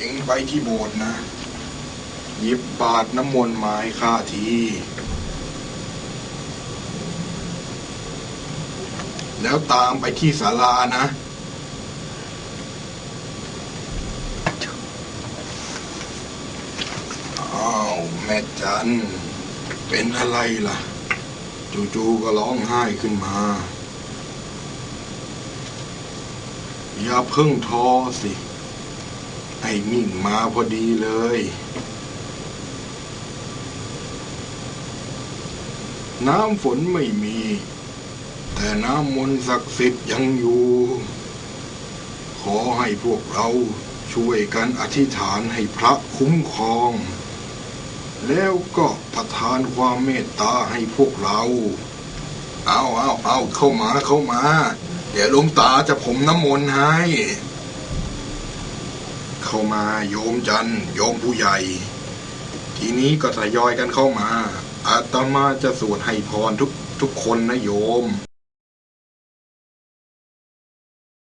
เองไปที่โบสถ์นะ หยิบบาทน้ำมนต์มาให้ข้าที แล้วตามไปที่ศาลานะอ้าวแม่จัน เป็นอะไรล่ะ จู่ๆก็ร้องไห้ขึ้นมา อย่าเพิ่งท้อสิ ไอ้มิ่งมาพอดีเลย น้ำฝนไม่มี แต่น้ำมนต์ศักดิ์สิทธิ์ยังอยู่ ขอให้พวกเราช่วยกันอธิษฐานให้พระคุ้มครอง แล้วก็ประทานความเมตตาให้พวกเรา เอาเอาเอาเข้ามาเข้ามา เดี๋ยวหลวงตาจะผมน้ำมนต์ให้ เข้ามาโยมจันโยมผู้ใหญ่ ทีนี้ก็ทยอยกันเข้ามาอาตมาจะสวดให้พรทุกทุกคนนะโยม